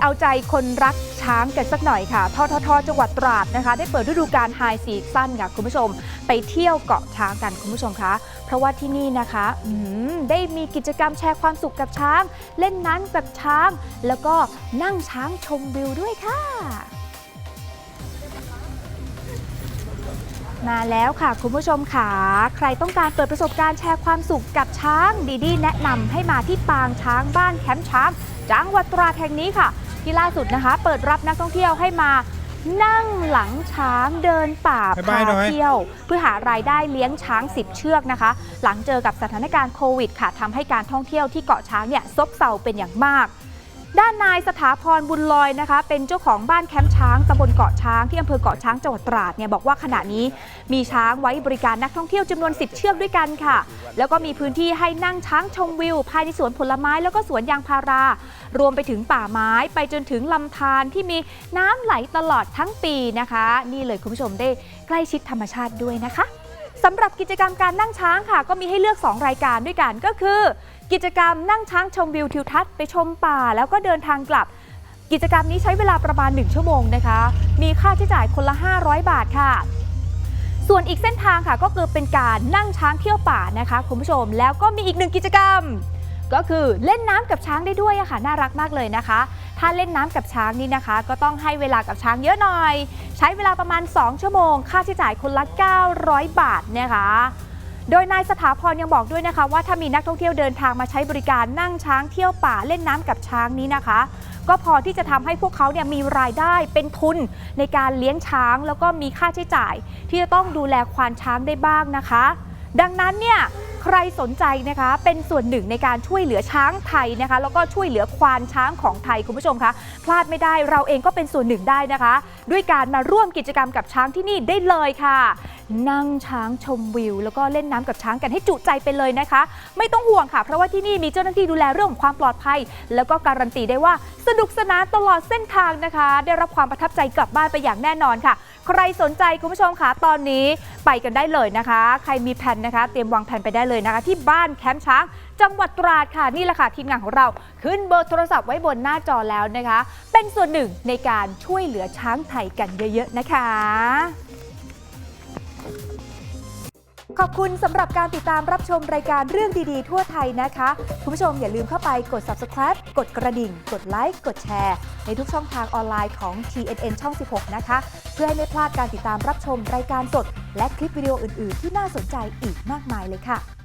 เอาใจคนรักช้างกันสักหน่อยค่ะทททจังหวัดตราดนะคะ ได้เปิดฤดูกาลไฮซีซั่นค่ะคุณผู้ชม ไปเที่ยวเกาะช้างกันคุณผู้ชมคะ เพราะว่าที่นี่นะคะได้มีกิจกรรมแชร์ความสุขกับช้าง เล่นน้ำกับช้าง แล้วก็นั่งช้างชมวิวด้วยค่ะ มาแล้วค่ะคุณผู้ชมค่ะ ใครต้องการเปิดประสบการณ์แชร์ความสุขกับช้าง ดีดีแนะนำให้มาที่ปางช้างบ้านแคมป์ช้างจังหวัดตราดแห่งนี้ค่ะ ที่ล่าสุดนะคะ เปิดรับนักท่องเที่ยวให้มานั่งหลังช้างเดินป่าบ๊ายพาบายหน่อยเที่ยว เพื่อหารายได้เลี้ยงช้าง 10 เชือกนะคะ หลังเจอกับสถานการณ์โควิดค่ะทำให้การท่องเที่ยวที่เกาะช้างเนี่ยซบเซาเป็นอย่างมาก ด้านนายสถาพรบุญลอยนะคะ เป็นเจ้าของบ้านแคมป์ช้างตำบลเกาะช้างที่อำเภอเกาะช้างจังหวัดตราดเนี่ยบอกว่าขณะนี้มีช้างไว้บริการนักท่องเที่ยวจำนวน 10 เชือกด้วยกันค่ะ แล้วก็มีพื้นที่ให้นั่งช้างชมวิว ภายในสวนผลไม้แล้วก็สวนยางพารารวมไปถึงป่าไม้ไปจนถึงลำธารที่มีน้ำไหลตลอดทั้งปีนะคะ นี่เลยคุณผู้ชมได้ใกล้ชิดธรรมชาติด้วยนะคะสำหรับกิจกรรมการนั่งช้างค่ะ ก็มีให้เลือก 2 รายการด้วยกันก็คือ กิจกรรมนั่งช้างชมวิวทิวทัศน์ไปชมป่า แล้วก็เดินทางกลับ กิจกรรมนี้ใช้เวลาประมาณ 1 ชั่วโมงนะคะ มีค่าใช้จ่ายคนละ 500 บาทค่ะ ส่วนอีกเส้นทางค่ะก็คือเป็นการนั่งช้างเที่ยวป่านะคะคุณผู้ชม แล้วก็มีอีกหนึ่งกิจกรรม ก็คือเล่นน้ำกับช้างได้ด้วยอะค่ะน่ารักมากเลยนะคะ ถ้าเล่นน้ำกับช้างนี่นะคะ ก็ต้องให้เวลากับช้างเยอะหน่อย ใช้เวลาประมาณ 2 ชั่วโมง ค่าใช้จ่ายคนละ 900 บาทนะคะ โดยนายสถาพรยังบอกด้วยนะคะ ว่าถ้ามีนักท่องเที่ยวเดินทางมาใช้บริการนั่งช้างเที่ยวป่าเล่นน้ำกับช้างนี้นะคะ ก็พอที่จะทำให้พวกเขาเนี่ยมีรายได้เป็นทุนในการเลี้ยงช้างแล้วก็มีค่าใช้จ่าย ที่จะต้องดูแลควานช้างได้บ้างนะคะ ดังนั้นเนี่ย รสนใจนะคะเป็นส่วนหนึ่งในการช่วยเหลือช้างไทยนะคะ แล้วก็ช่วยเหลือควานช้างของไทยคุณผู้ชมคะพลาดไม่ได้เราเองก็เป็นส่วนหนึ่งได้นะคะ ด้วยการมาร่วมกิจกรรมกับช้างที่นี่ได้เลยค่ะ นั่งช้างชมวิว แล้วก็เล่นน้ำกับช้างกันให้จุใจไปเลยนะคะ ไม่ต้องห่วงค่ะ เพราะว่าที่นี่มีเจ้าหน้าที่ดูแลเรื่องของความปลอดภัย แล้วก็การันตีได้ว่าสนุกสนานตลอดเส้นทางนะคะ ได้รับความประทับใจกลับบ้านไปอย่างแน่นอนค่ะ ใครสนใจคุณผู้ชมคะตอนนี้ไปกันได้เลยนะคะ ใครมีแผนนะคะ เตรียมวางแผนไปได้เลยเลยนะคะที่บ้านแคมป์ช้าง จังหวัดตราดค่ะนี่แหละค่ะทีมงานของเราขึ้นเบอร์โทรศัพท์ไว้บนหน้าจอแล้วนะคะ เป็นส่วนหนึ่งในการช่วยเหลือช้างไทยกันเยอะๆนะคะ ขอบคุณสำหรับการติดตามรับชมรายการเรื่องดีๆ ทั่วไทยนะคะ คุณผู้ชมอย่าลืมเข้าไปกด subscribe กดกระดิ่ง กดไลค์กดแชร์ ในทุกช่องทางออนไลน์ของ TNN ช่อง 16 นะคะ เพื่อให้ไม่พลาดการติดตามรับชมรายการสด และคลิปวิดีโออื่น ๆ ที่น่าสนใจอีกมากมายเลยค่ะ